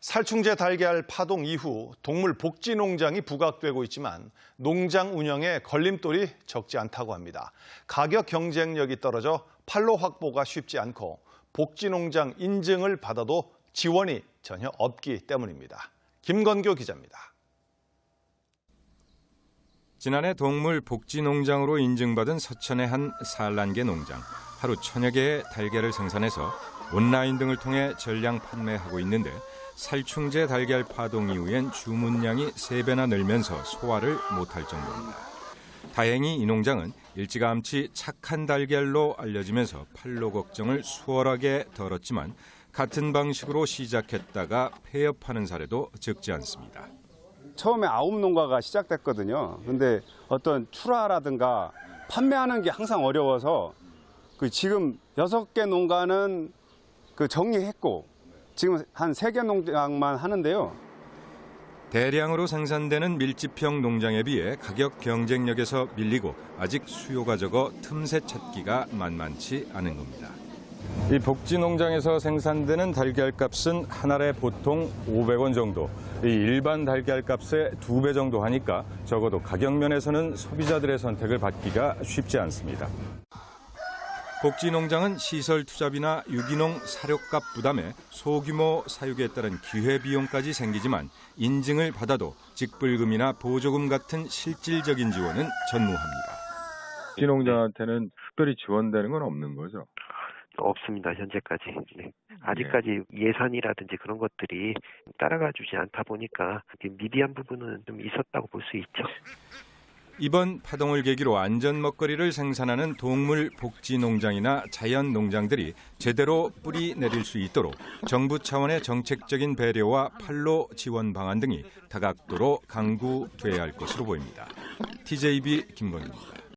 살충제 달걀 파동 이후 동물 복지 농장이 부각되고 있지만 농장 운영에 걸림돌이 적지 않다고 합니다. 가격 경쟁력이 떨어져 판로 확보가 쉽지 않고 복지 농장 인증을 받아도 지원이 전혀 없기 때문입니다. 김건교 기자입니다. 지난해 동물 복지 농장으로 인증받은 서천의 한 산란계 농장. 하루 천여 개의 달걀을 생산해서 온라인 등을 통해 전량 판매하고 있는데 살충제 달걀 파동 이후엔 주문량이 세배나 늘면서 소화를 못할 정도입니다. 다행히 이 농장은 일찌감치 착한 달걀로 알려지면서 판로 걱정을 수월하게 덜었지만 같은 방식으로 시작했다가 폐업하는 사례도 적지 않습니다. 처음에 아홉 농가가 시작됐거든요. 근데 어떤 출하라든가 판매하는 게 항상 어려워서 그 지금 여섯 개 농가는 그 정리했고 지금 한 세 개 농장만 하는데요. 대량으로 생산되는 밀집형 농장에 비해 가격 경쟁력에서 밀리고 아직 수요가 적어 틈새 찾기가 만만치 않은 겁니다. 이 복지 농장에서 생산되는 달걀 값은 한 알에 보통 500원 정도. 이 일반 달걀 값의 두 배 정도 하니까 적어도 가격 면에서는 소비자들의 선택을 받기가 쉽지 않습니다. 복지 농장은 시설 투자비나 유기농 사료값 부담에 소규모 사육에 따른 기회 비용까지 생기지만 인증을 받아도 직불금이나 보조금 같은 실질적인 지원은 전무합니다. 복지농장한테는 특별히 지원되는 건 없는 거죠. 없습니다 현재까지 네. 아직까지 예산이라든지 그런 것들이 따라가주지 않다 보니까 미비한 부분은 좀 있었다고 볼 수 있죠. 이번 파동을 계기로 안전 먹거리를 생산하는 동물 복지 농장이나 자연 농장들이 제대로 뿌리 내릴 수 있도록 정부 차원의 정책적인 배려와 판로 지원 방안 등이 다각도로 강구돼야 할 것으로 보입니다. TJB 김건입니다.